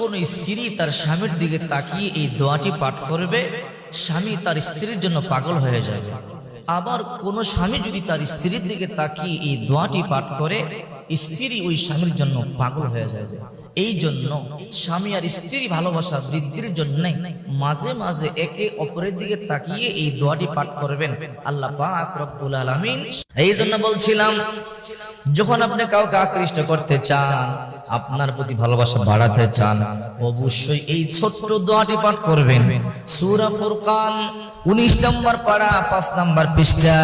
কোন স্ত্রী তার স্বামীর দিকে তাকিয়ে এই দোয়াটি পাঠ করবে, স্বামী তার স্ত্রীর জন্য পাগল হয়ে যাবে। আবার কোন স্বামী যদি তার স্ত্রীর দিকে তাকিয়ে এই দোয়াটি পাঠ করে স্ত্রী ওই স্বামীর জন্য পাগল হয়ে যাবে এই জন্য স্বামী আর স্ত্রী ভালোবাসা বৃদ্ধির জন্য মাঝে মাঝে একে অপরের দিকে তাকিয়ে এই দোয়াটি পাঠ করবেন। আল্লাহ পাক রব্বুল আলামিন এই জন্য বলছিলাম, যখন আপনি কাউকে আকৃষ্ট করতে চান, আপনার প্রতি ভালোবাসা বাড়াতে চান, অবশ্যই এই ছোট্ট দোয়াটি পাঠ করবেন। সূরা ফুরকান উনিশ নম্বর পাড়া পাঁচ নম্বর পৃষ্ঠা,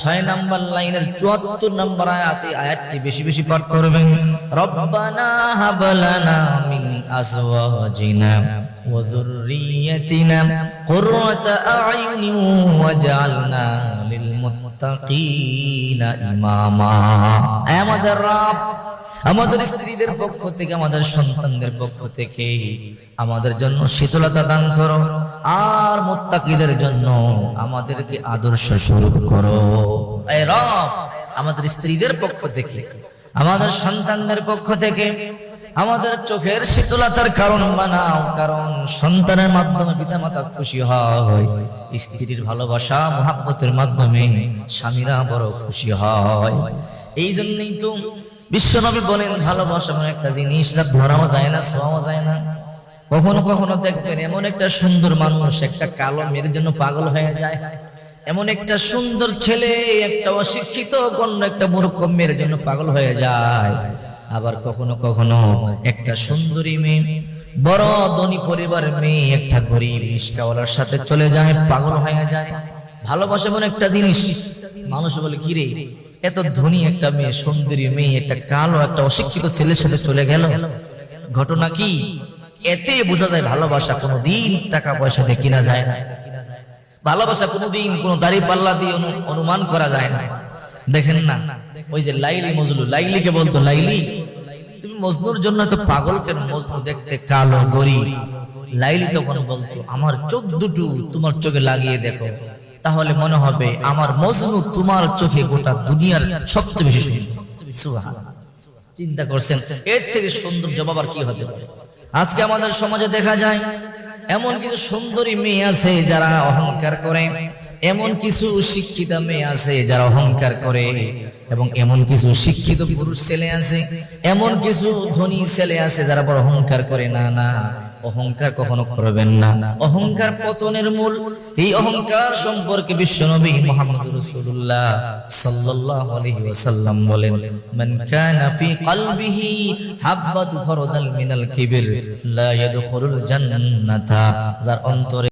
ছয় নম্বর লাইনের চুয়াত্তর নম্বর আয়াতে আয়াতটি বেশি বেশি বেশি পাঠ করবেন। রব্বানা হাবলানা মিন আজওয়াজিনা ওয়া যুররিয়াতিনা কুররাতা আ'ইউনি লিল মুত্তাকিনা ইমামা। আমাদের রব, আমাদের স্ত্রীদের পক্ষ থেকে, আমাদের সন্তানদের পক্ষ থেকে আমাদের জন্য শীতলতা দান করো, আর মোত্তাকিদের জন্য আমাদেরকে আদর্শ স্বরূপ করো। আমাদের স্ত্রীদের পক্ষ থেকে আমাদের সন্তানদের পক্ষ থেকে আমাদের চোখের শীতলতার কারণ বানাও কারণ সন্তানের মাধ্যমে পিতামাতা খুশি হয়, স্ত্রীর ভালোবাসা, মহাব্বতের মাধ্যমে স্বামীরা বড় খুশি হয়। এই জন্যই তো বিশ্বনবী বলেন, ভালোবাসা এমন একটা জিনিস ধরাও যায় না ছোঁয়াও যায় না। কখনো কখনো দেখবেন এমন একটা সুন্দর মানুষ, একটা কালো মেয়ের জন্য পাগল হয়ে যায়। এমন একটা সুন্দর ছেলে, একটা অশিক্ষিত অন্য একটা মূর্খ মেয়ের জন্য পাগল হয়ে যায়। আবার কখনো কখনো একটা সুন্দরী মেয়ে, বড় ধনী পরিবারের মেয়ে, একটা গরিব রিস্কাওয়ালার সাথে চলে যায়, পাগল হয়ে যায়। ভালোবাসা এমন একটা জিনিস, মানুষ বলে কিরে এত ধনী একটা মেয়ে, সুন্দরী মেয়ে, একটা কালো, একটা অশিক্ষিত ছেলের সাথে চলে গেল। ঘটনা কি? এতে বোঝা যায়, ভালোবাসা কোনো দিন টাকা পয়সা দিয়ে কিনা যায় না। ভালোবাসা কোনোদিন কোনো দাড়ি পাল্লা দিয়ে অনুমান করা যায় না। দেখেন না, ওই যে লাইলি মজলু লাইলিকে বলতো, লাইলি, তুমি মজনুর জন্য তো পাগল কেন? মজনু দেখতে কালো গরিব লাইলি তখন বলতো, আমার চোখ দুটো তোমার চোখে লাগিয়ে দেখো, তাহলে মনে হবে আমার মজনু তোমার চোখে গোটা দুনিয়ার সবচেয়ে বেশি সুন্দর। চিন্তা করছেন, এর থেকে সুন্দর জবাব আর কি হতে পারে? আজকে আমাদের সমাজে দেখা যায় এমন কিছু সুন্দরী মেয়ে আছে যারা অহংকার করে, এমন কিছু শিক্ষিত মেয়ে আছে যারা অহংকার করে, এবং এমন কিছু শিক্ষিত পুরুষ ছেলে আছে, এমন কিছু ধনী ছেলে আছে যারা বড় অহংকার করে। না না অহংকার কখনো করবেন না। অহংকার পতনের মূল এই অহংকার সম্পর্কে বিশ্বনবী মুহাম্মদ রাসূলুল্লাহ সাল্লাল্লাহু আলাইহি ওয়াসাল্লাম বলেন, মান কানা ফি কলবিহি খরদাল মিনাল লা ইয়াদখুলুল জান্নাতা। যার অন্তরে